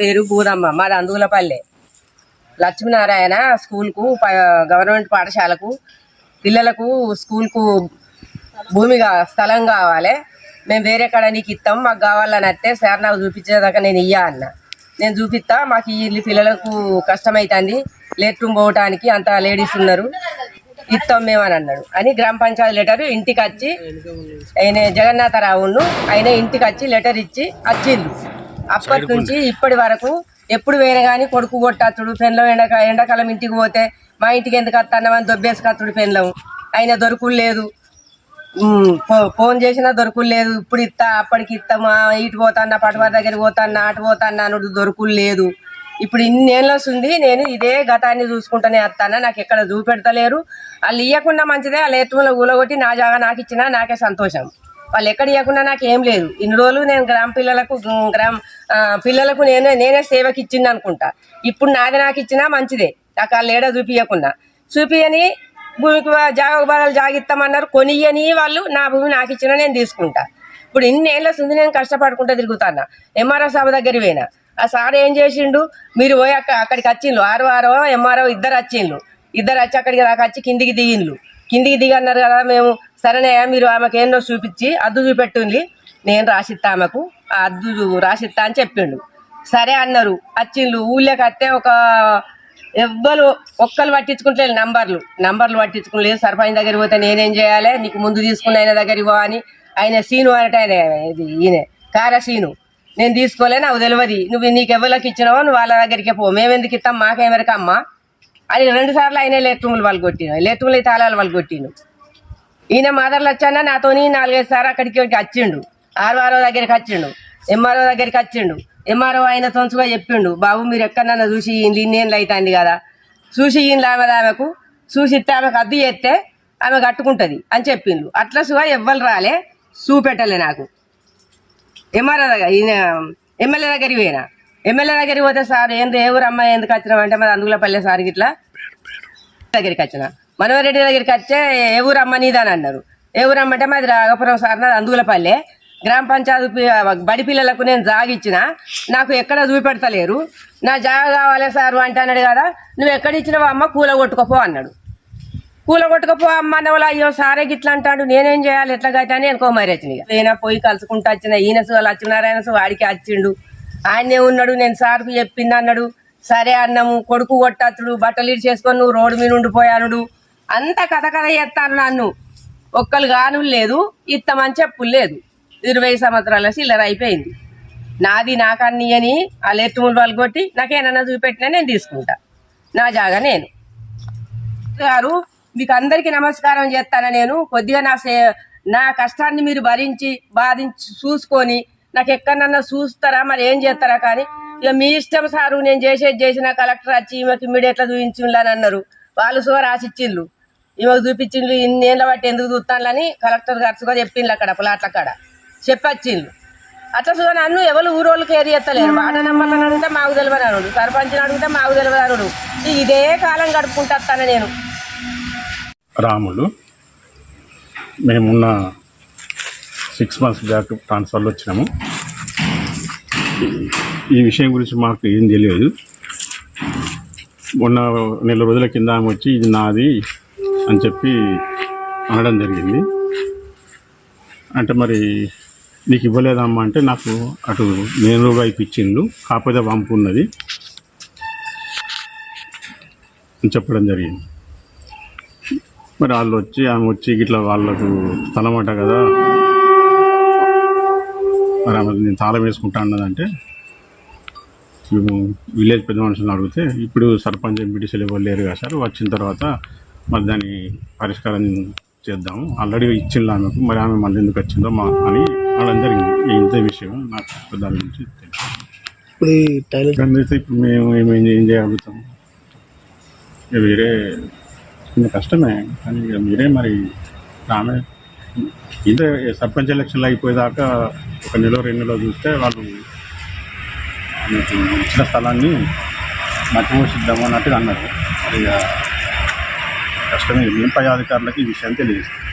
పేరు బూరమ్మ మాది అందుగులపల్లె. లక్ష్మీనారాయణ స్కూల్కు ప- గవర్నమెంట్ పాఠశాలకు పిల్లలకు స్కూల్కు భూమిగా స్థలం కావాలి. మేము వేరే కాడ నీకు ఇస్తాం మాకు కావాలని అంటే సార్ నాకు చూపించేదాకా నేను ఇయ్యా అన్న. నేను చూపిస్తా మాకు ఇల్లు పిల్లలకు కష్టమవుతుంది లేట్రూమ్ పోవటానికి అంత లేడీస్ ఉన్నారు. ఇస్తాం మేము అని అన్నాడు. అని గ్రామ పంచాయతీ లెటర్ ఇంటికి వచ్చి ఆయన జగన్నాథరావును ఆయన ఇంటికి వచ్చి లెటర్ ఇచ్చి వచ్చిండు. అప్పటి నుంచి ఇప్పటి వరకు ఎప్పుడు వేరే కానీ కొడుకు కొట్టచ్చుడు పెన్లం ఎండక ఎండాకాలం ఇంటికి పోతే మా ఇంటికి ఎందుకు వస్తానమని దొబ్బేసుకత్తుడు పెన్లం. ఆయన దొరుకులు లేదు. ఫోన్ చేసినా దొరుకులు లేదు. ఇప్పుడు ఇస్తా అప్పటికి ఇస్తామా ఇటు పోతాన్నా పటవారి దగ్గరికి పోతాన్నా అటు పోతాన్నా అనుడు దొరుకులు లేదు. ఇప్పుడు ఇన్ని ఏళ్ళు వస్తుంది నేను ఇదే గతాన్ని చూసుకుంటూనే వస్తానా నాకు ఎక్కడ చూపెడతలేరు. వాళ్ళు ఇవ్వకుండా మంచిదే వాళ్ళు ఎత్తులో ఊలగొట్టి నా జాగా నాకు ఇచ్చినా నాకే సంతోషం. వాళ్ళు ఎక్కడ ఇవ్వకుండా నాకు ఏం లేదు. ఇన్ని రోజులు నేను గ్రామ పిల్లలకు గ్రామ పిల్లలకు నేనే నేనే సేవకి ఇచ్చింది అనుకుంటా. ఇప్పుడు నాది నాకు ఇచ్చినా మంచిదే. నాకు వాళ్ళు ఏడా చూపించకుండా చూపించని భూమికి జాగ బదులు జాగిస్తామన్నారు. కొనియని వాళ్ళు నా భూమి నాకు ఇచ్చినా నేను తీసుకుంటా. ఇప్పుడు ఇన్ని ఏళ్ళ నేను కష్టపడుకుంటూ తిరుగుతాను ఎంఆర్ఓ సభ దగ్గర పోయినా. ఆ సార్ ఏం చేసిండు? మీరు పోయి అక్క అక్కడికి వచ్చిండ్రు. ఆరో ఆరో ఎంఆర్ఓ ఇద్దరు వచ్చిండ్రు. ఇద్దరు వచ్చి అక్కడికి నాకు వచ్చి కిందికి దిగిండ్రు. కిందికి దిగన్నారు కదా మేము. సరేనే మీరు ఆమెకు ఏందో చూపించి అద్దు చూపెట్టుంది నేను రాసిస్తా ఆమెకు. ఆ అద్దు రాసిస్తా అని చెప్పిండు. సరే అన్నారు. వచ్చిండ్రు. ఊళ్ళోకి వస్తే ఒక ఎవ్వరు ఒక్కరు పట్టించుకుంటలేదు నంబర్లు. నంబర్లు పట్టించుకోలేదు సర్పంచ్ దగ్గర పోతే నేనేం చేయాలి? నీకు ముందు తీసుకున్న ఆయన దగ్గరికి పో అని ఆయన సీను అనట ఆయన ఇది ఈయన. కార సీను? నేను తీసుకోలే నాకు తెలియదు నువ్వు నీకు ఎవరికి ఇచ్చినావో నువ్వు వాళ్ళ దగ్గరికి పో. మేము ఎందుకు ఇస్తాం మాకేమెరకమ్మా అని రెండు సార్లు ఆయన లేట్రూములు వాళ్ళు కొట్టిన లెట్రూములు తాళాలు వాళ్ళు కొట్టిను ఈయన మాదర్లు వచ్చాన? నాతోని నాలుగైదు సార్లు అక్కడికి వచ్చిండు. ఆర్ఆర్ఓ దగ్గరికి వచ్చిండు. ఎంఆర్ఓ దగ్గరికి వచ్చిండు. ఎంఆర్ఓ ఆయన తొంచుగా చెప్పిండు బాబు మీరు ఎక్కడన్నా చూసి ఇన్నేళ్ళు అవుతుంది కదా? చూసి ఈయన ఆమె ఆమెకు చూసి ఇస్తే ఆమెకు అద్దు చేస్తే ఆమె కట్టుకుంటుంది అని చెప్పిండు. అట్లా సుగా ఎవ్వరు రాలే చూపెట్టలే నాకు. ఎంఆర్ఓ దగ్గర ఈయన ఎమ్మెల్యే దగ్గరికి పోయినా. ఎమ్మెల్యే దగ్గరికి పోతే సార్ ఏంది ఏ ఊరు అమ్మాయి ఎందుకు వచ్చినామంటే మరి అందులో పల్లె సార్ ఇట్లా దగ్గరికి వచ్చిన. మనోహరెడ్డి దగ్గరికి వచ్చే ఏ ఊరు అమ్మ నీదని అన్నారు. ఏ ఊరు మాది రాగపురం సార్ నాది అందుగులపల్లె. గ్రామ పంచాయతీ బడి పిల్లలకు నేను జాగిచ్చిన. నాకు ఎక్కడ చూపెడతలేరు. నా జాగ కావాలి సారు అంటే అన్నాడు కదా నువ్వు ఎక్కడ ఇచ్చినావు అమ్మ కూల కొట్టుకోపో అన్నాడు. కూల కొట్టుకపో అమ్మ అన్న వాళ్ళు అయ్యో సారే గిట్లా అంటాడు. నేనేం చేయాలి? ఎట్లా అయితే అని అనుకో మరి ఈయన పోయి కలుసుకుంటూ వచ్చిన ఈయన వాళ్ళు లక్ష్మీనారాయణ వాడికి వచ్చిండు ఆయనే ఉన్నాడు నేను సార్కు చెప్పింది అన్నాడు. సరే అన్నము కొడుకు కొట్టచ్చుడు బట్టలు ఇడి చేసుకొని నువ్వు రోడ్డు మీద ఉండిపోయానుడు. అంత కథ కథ చేస్తాను నన్ను. ఒక్కరు గాను లేదు ఇత్తమని చెప్పులు లేదు. ఇరవై సంవత్సరాల చిల్లర అయిపోయింది. నాది నాకన్నీ అని ఆ లెట్టుములు వాళ్ళు కొట్టి నాకేనన్నా చూపెట్టినా నేను తీసుకుంటా. నా జాగా నేను. గారు మీకు అందరికీ నమస్కారం చేస్తాను నేను. కొద్దిగా నా సే నా కష్టాన్ని మీరు భరించి బాధించి చూసుకొని నాకు ఎక్కడన్నా చూస్తారా మరి ఏం చేస్తారా కానీ ఇక మీ ఇష్టం సారు నేను చేసేది చేసిన కలెక్టర్ వచ్చి ఈమెకి ఇమ్మీడియట్లో చూపించిండ్రు అన్నారు. వాళ్ళు సో రాసిచ్చిండ్రు. ఈమెకు చూపించిండ్రు ఇన్నేళ్ళ బట్టి ఎందుకు చూస్తానులని కలెక్టర్ గారుగా చెప్పిండ్రు అక్కడ ప్లాట్ల కాడ. చెప్పొచ్చిండ్రు. అట్లా చూడ నన్ను ఎవరు ఊరోళ్ళు కేర్ చేస్తలేరు వాడ నెంబర్లను అడిగితే మాకు తెలియదు అనుడు సర్పంచ్ని అడిగితే మాకు తెలియదు అనుడు ఇదే కాలం గడుపుకుంటా వస్తాను నేను. రాములు మేమున్న సిక్స్ మంత్స్ బ్యాక్ ట్రాన్స్ఫర్లో వచ్చినాము. ఈ- ఈ విషయం గురించి మాకు ఏం తెలియదు. మొన్న నెల రోజుల కింద ఆమె వచ్చి ఇది నాది అని చెప్పి అనడం జరిగింది. అంటే మరి నీకు ఇవ్వలేదమ్మా అంటే నాకు అటు నేను వైపు ఇచ్చిండు కాకపోతే వంపు ఉన్నది అని చెప్పడం జరిగింది. మరి వాళ్ళు వచ్చి ఆమె వచ్చి ఇట్లా వాళ్ళకు స్థలం అంట కదా. మరి ఆమె నేను తాళం వేసుకుంటా అన్నదంటే మేము విలేజ్ పెద్ద మనుషులను అడిగితే ఇప్పుడు సర్పంచ్ ఎంపీటీసీలు ఎవరు లేరు కదా సార్ వచ్చిన తర్వాత మరి దాన్ని పరిష్కారం చేద్దాము. ఆల్రెడీ ఇచ్చిండు ఆమెకు మరి ఆమె మళ్ళీ ఎందుకు వచ్చిందో మా అని అనడం జరిగింది. ఇంతే విషయం. నాకు దాని గురించి తెలియదు ఇప్పుడు ఈ టైలర్ అయితే ఇప్పుడు మేము ఏమేం ఏం చేయగలుగుతాం? వేరే కొంచెం కష్టమే. కానీ మీరే మరి ఆమె ఇంతే సర్పంచ్ ఎలక్షన్లు అయిపోయేదాకా ఒక నెల రెండు నెలలో చూస్తే వాళ్ళు మీకు ఇచ్చిన స్థలాన్ని మర్చిపోసిద్దాము అన్నట్టుగా అన్నారు. ఇక కష్టమే మేము పై అధికారులకి ఈ విషయాన్ని తెలియజేస్తాం